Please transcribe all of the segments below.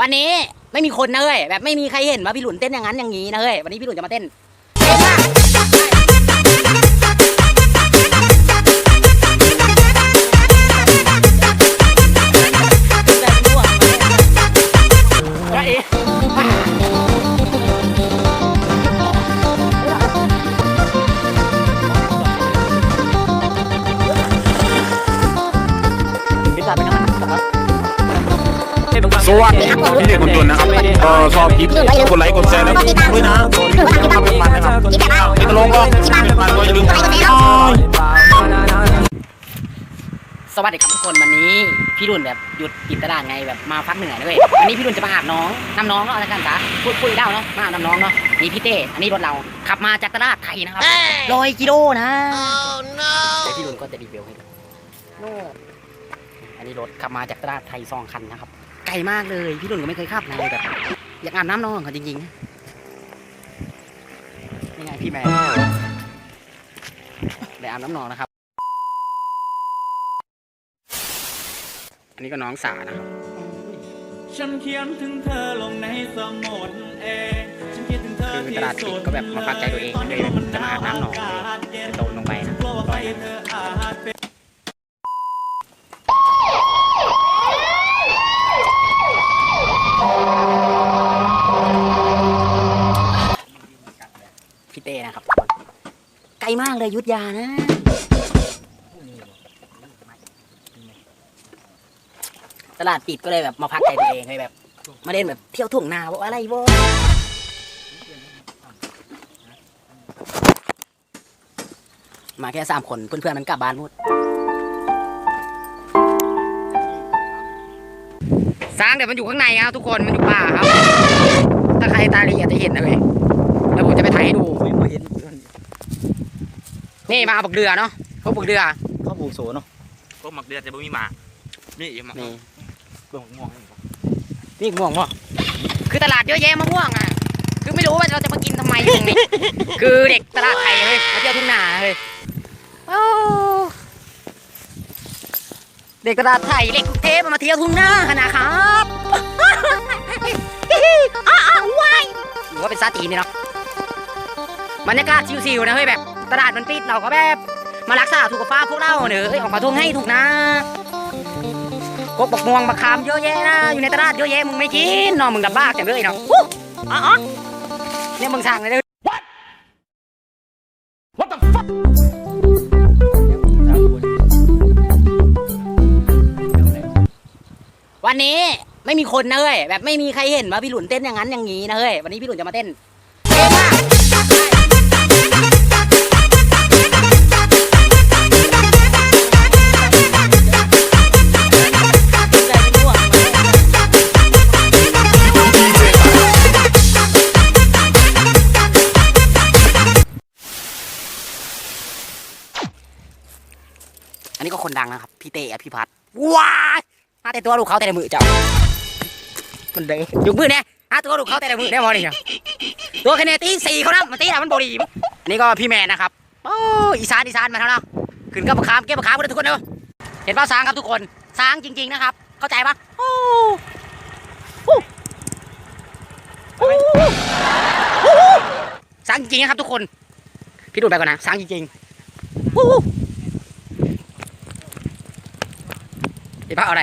วันนี้ไม่มีคนนะเฮ้ยแบบไม่มีใครเห็นว่าพี่หลุนเต้นอย่างนั้นอย่างนี้นะเฮ้ยวันนี้พี่หลุนจะมาเต้นเต้นมาก สวัสดีครับพี่เด็กคนจนนะครับก็ชอบคลิปกดไลค์กดแชร์แล้วกดติดตามด้วยนะทำเป็นมันนะครับติดตลงก็เป็นมันก็อย่าลืมกดไลค์กดแชร์สวัสดีครับทุกคนวันนี้พี่รุ่นแบบหยุดกินตลาดไงแบบมาพักเหนื่อยนะเว้ยวันนี้พี่รุ่นจะมาอาบน้องน้ำน้องเนาะอะไรกันจ้ะพูดคุยเล่าเนาะมาอาบน้ำน้องเนาะนี่พี่เต้อันนี้รถเราขับมาจากตลาดไทยนะครับร้อยกิโลนะเดี๋ยวพี่รุ่นก็จะรีวิวให้ดูโน่อันนี้รถขับมาจากตลาดไทยสองคันนะครับไก ลมากเลย พี่รุ่นก็ไม่เคยขับนะแบบอยากอาบน้ำน้องเขาจริงๆนี่ไงพี่แมนได้อาบน้ำน้องนะครับ อันนี้ก็น้องสานะครับฉันเขียนถึงเธอลงในสมุดเองฉันคิดถึงเธอคือที่ตลาดปิดก็แบบมาพักใจตัวเองเลยจะมาอาบน้ำหนองเลยโดนลงไปนะ กลัวว่า ล ไป อย เธออาจเป็น พี่เต้นะครับไกล มากเลยยุทธยานะ ตลาดปิดก็เลยแบบมาพักใจตัวเองเลยแบบ มาเล่นแบบเที่ยวทุ่งนาว่าอะไรวะมาแค่สามคนเพื่อนๆมันกลับบ้านหมดสร้างเดี๋ยวมันอยู่ข้างในครับทุกคนมันอยู่ป่าครับ ถ้าใครตาดีอาจจะเห็นนะเว้ยแล้วผมจะไปถ่ายให้ดูนี่ มาเอาบักเดือเนาะพวกบักเดือข้าวบูโซเนาะก็หมักเดือดจะไม่มีหมานี่หมักนี่เบื้องม่วงนี่ม่วงวะคือตลาดเยอะแยะมะม่วงอะ คือไม่รู้ว่าเราจะมากินทำไมตรงนี้ คือเด็กตลาดไทยเฮ้ยมาเที่ยวทุ่งนาเฮ้ยโอ้เด็กตลาดไทยเด็กกรุงเทพมาเที่ยวทุ่งนานะครับอ้าววายหรือว่าเป็นซาตีนนี่เนาะบรรยากาศชิวๆนะเฮ้ยแบบ ตลาดมันปิดเราก็แบบมารักษาถูกกับฟ้าพวกเราเนอะเอ้ยออกมาทุ่งให้ถูกนะกบบักม่วงบักขามเยอะแยะนะอยู่ในตลาดเยอะแยะมึงไม่กินเนาะมึงลำบากจังเลยเนาะอู้อ๋ออ๋อเนี่ยมึงสั่งเลยเด้อ What the fuck วันนี้ไม่มีคนนะเฮ้ยแบบไม่มีใครเห็นว่าพี่หลุนเต้นอย่างนั้นอย่างนี้นะเฮ้ยวันนี้พี่หลุนจะมาเต้นเต้น คนดังนะครับ พี่เต้อภิพัฒน์ว้ายมาแต่ตัวลูกเขาแต่ในมือเจ้ามันเด้อยกมือเนี่ยฮะตัวลูกเขาแต่ในมือได้มอนี่เนาะตัวคะแนนตีสี่เขานะมันตีอะมันบดีอันนี้ก็พี่แมนนะครับโอ้อีสานอีสานมาเท่านั้นขึ้นกับมะขามเก็บมะขามกันทุกคนเนอะเห็นป่าช้างครับทุกคนช้างจริง ๆนะครับ เข้าใจปะโอ้โอ้โอซ้างจริงนะครับทุกคน พี่ดูดไปก่อนนะช้างจริงๆ โอ้ไอ้พระอะไร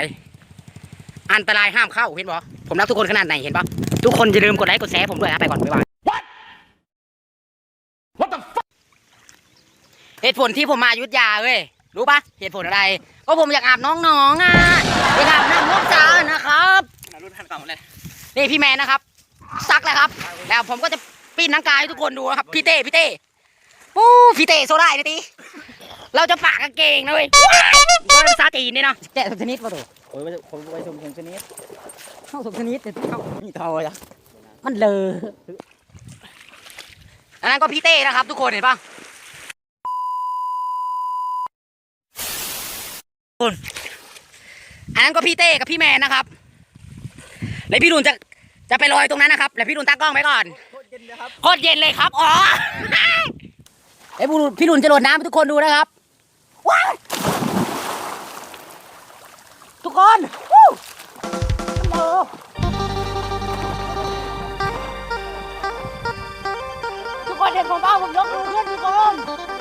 อันตรายห้ามเข้าเห็นปะผมรักทุกคนขนาดไหนเห็นปะทุกคนอย่าลืมกดไลค์กดแชร์ผมด้วยนะไปก่อนบ๊ายบาย What the fuck เหตุผลที่ผมมาอยุทธยาเว้ยรู้ปะเหตุผลอะไรก็ผมอยากอาบน้องๆอะอยากอาบน้ำน้องสาวนะครับรุ่นท่านเก่าเลยนี่พี่แมนนะครับ ซักแล้วครับ แล้วผมก็จะปีนนังกายให้ทุกคนดูนะครับพี่เต้พี่เต้โอ้พี่เต้โซได้นะที เราจะปากกางเกงนะเว้ยก็เป็นซาตีนนี่เนาะแกะสมชนิดมาดูโอ้ยคนไปชมชมชนิดเข้าสมชนิดแต่เข้านี่เท่าอะมันเลออันนั้นก็พี่เต้นะครับ ทุกคนเห็นปะคุณอันนั้นก็พี่เต้กับพี่แมนนะครับแล้วพี่ดุนจะจะไปลอยตรงนั้นนะครับ แล้วพี่ดุนตั้งกล้องไว้ก่อนโคตรเย็นเลยครับอ๋อไอ้ยพี่ดุนพี่ดุนจะโดดน้ำให้ทุกคนดูนะครับว้าว ทุกคนทุกคนเห็นผมบ้าผมยกมือขึ้นทุกคน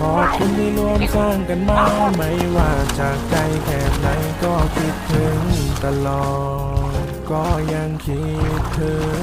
ขอบคุณที่ร่วมสร้างกันมาไม่ว่าจากใจแค่ไหนก็คิดถึงตลอด ก็ยังคิดถึง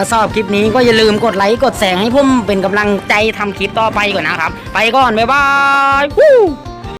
ถ้าชอบคลิปนี้ก็อย่าลืมกดไลค์กดแสงให้ผมเป็นกำลังใจทำคลิปต่อไปก่อนนะครับ ไปก่อน บ๊ายบาย